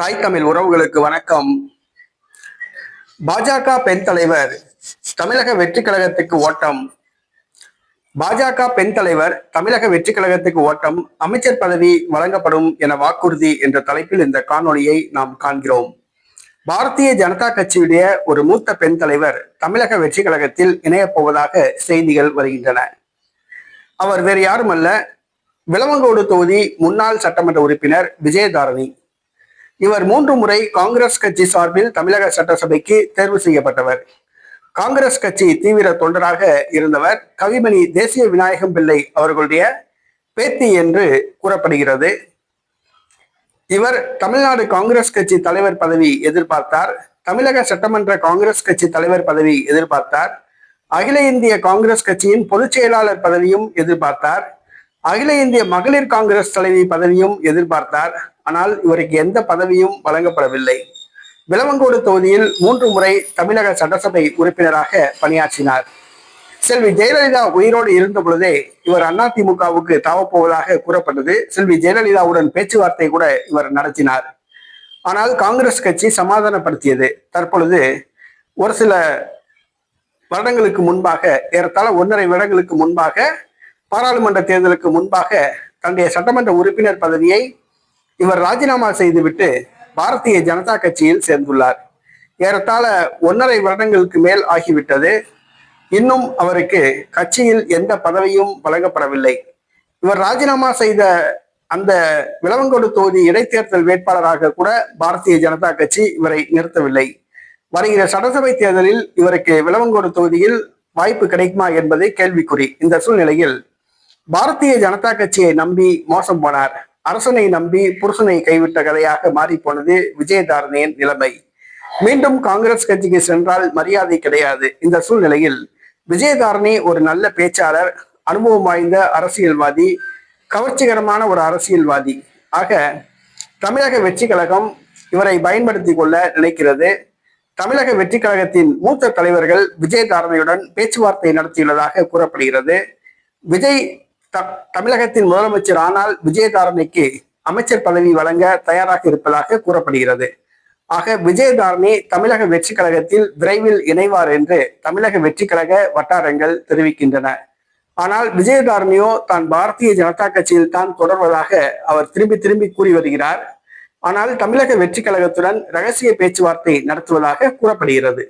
தாய் தமிழ் உறவுகளுக்கு வணக்கம். பாஜக பெண் தலைவர் தமிழக வெற்றி கழகத்துக்கு ஓட்டம். பாஜக பெண் தலைவர் தமிழக வெற்றி கழகத்துக்கு ஓட்டம். அமைச்சர் பதவி வழங்கப்படும் என வாக்குறுதி என்ற தலைப்பில் இந்த காணொலியை நாம் காண்கிறோம். பாரதிய ஜனதா கட்சியுடைய ஒரு மூத்த பெண் தலைவர் தமிழக வெற்றி கழகத்தில் இணையப் போவதாக செய்திகள் வருகின்றன. அவர் வேறு யாரும் அல்ல விளவங்கோடு தொகுதி முன்னாள் சட்டமன்ற உறுப்பினர் விஜயதாரணி. இவர் மூன்று முறை காங்கிரஸ் கட்சி சார்பில் தமிழக சட்டசபைக்கு தேர்வு செய்யப்பட்டவர். காங்கிரஸ் கட்சி தீவிர தொண்டராக இருந்தவர் கவிமணி தேசிய விநாயகம் பிள்ளை அவர்களுடைய பேத்தி என்று கூறப்படுகிறது. இவர் தமிழ்நாடு காங்கிரஸ் கட்சி தலைவர் பதவி எதிர்பார்த்தார். தமிழக சட்டமன்ற காங்கிரஸ் கட்சி தலைவர் பதவி எதிர்பார்த்தார். அகில இந்திய காங்கிரஸ் கட்சியின் பொதுச் செயலாளர் பதவியும் எதிர்பார்த்தார். அகில இந்திய மகளிர் காங்கிரஸ் தலைவி பதவியும் எதிர்பார்த்தார். ஆனால் இவருக்கு எந்த பதவியும் வழங்கப்படவில்லை. விளவங்கோடு தொகுதியில் மூன்று முறை தமிழக சட்டசபை உறுப்பினராக பணியாற்றினார். செல்வி ஜெயலலிதா உயிரோடு இருந்த பொழுதே இவர் அதிமுகவுக்கு தாவப்போவதாக கூறப்பட்டது. செல்வி ஜெயலலிதாவுடன் பேச்சுவார்த்தை கூட இவர் நடத்தினார். ஆனால் காங்கிரஸ் கட்சி சமாதானப்படுத்தியது. தற்பொழுது ஒரு சில வருடங்களுக்கு முன்பாக ஏறத்தாழ ஒன்றரை வருடங்களுக்கு முன்பாக பாராளுமன்ற தேர்தலுக்கு முன்பாக தன்னுடைய சட்டமன்ற உறுப்பினர் பதவியை இவர் ராஜினாமா செய்துவிட்டு பாரதிய ஜனதா கட்சியில் சேர்ந்துள்ளார். ஏறத்தாழ ஒன்றரை வருடங்களுக்கு மேல் ஆகிவிட்டது. இன்னும் அவருக்கு கட்சியில் எந்த பதவியும் வழங்கப்படவில்லை. இவர் ராஜினாமா செய்த அந்த விளவங்கோடு தொகுதி இடைத்தேர்தல் வேட்பாளராக கூட பாரதிய ஜனதா கட்சி இவரை நிறுத்தவில்லை. வருகிற சட்டசபை தேர்தலில் இவருக்கு விளவங்கோடு தொகுதியில் வாய்ப்பு கிடைக்குமா என்பது கேள்விக்குறி. இந்த சூழ்நிலையில் பாரதிய ஜனதா கட்சியை நம்பி மோசம் போனார். அரசனை நம்பி புருஷனை கைவிட்ட கதையாக மாறி போனது விஜயதாரணியின் நிலைமை. மீண்டும் காங்கிரஸ் கட்சிக்கு சென்றால் மரியாதை கிடையாது. இந்த சூழ்நிலையில் விஜயதாரணி ஒரு நல்ல பேச்சாளர் அனுபவம் வாய்ந்த அரசியல்வாதி கவர்ச்சிகரமான ஒரு அரசியல்வாதி. ஆக தமிழக வெற்றி கழகம் இவரை பயன்படுத்தி கொள்ள நினைக்கிறது. தமிழக வெற்றி கழகத்தின் மூத்த தலைவர்கள் விஜயதாரணியுடன் பேச்சுவார்த்தை நடத்தியுள்ளதாக கூறப்படுகிறது. விஜய் தமிழகத்தின் முதலமைச்சர் ஆனால் விஜயதாரணிக்கு அமைச்சர் பதவி வழங்க தயாராக இருப்பதாக கூறப்படுகிறது. ஆக விஜயதாரணி தமிழக வெற்றி கழகத்தில் விரைவில் இணைவார் என்று தமிழக வெற்றி கழக வட்டாரங்கள் தெரிவிக்கின்றன. ஆனால் விஜயதாரணியோ தான் பாரதிய ஜனதா கட்சியில் தான் தொடர்வதாக அவர் திரும்பி திரும்பி கூறி வருகிறார். ஆனால் தமிழக வெற்றி கழகத்துடன் ரகசிய பேச்சுவார்த்தை நடத்துவதாக கூறப்படுகிறது.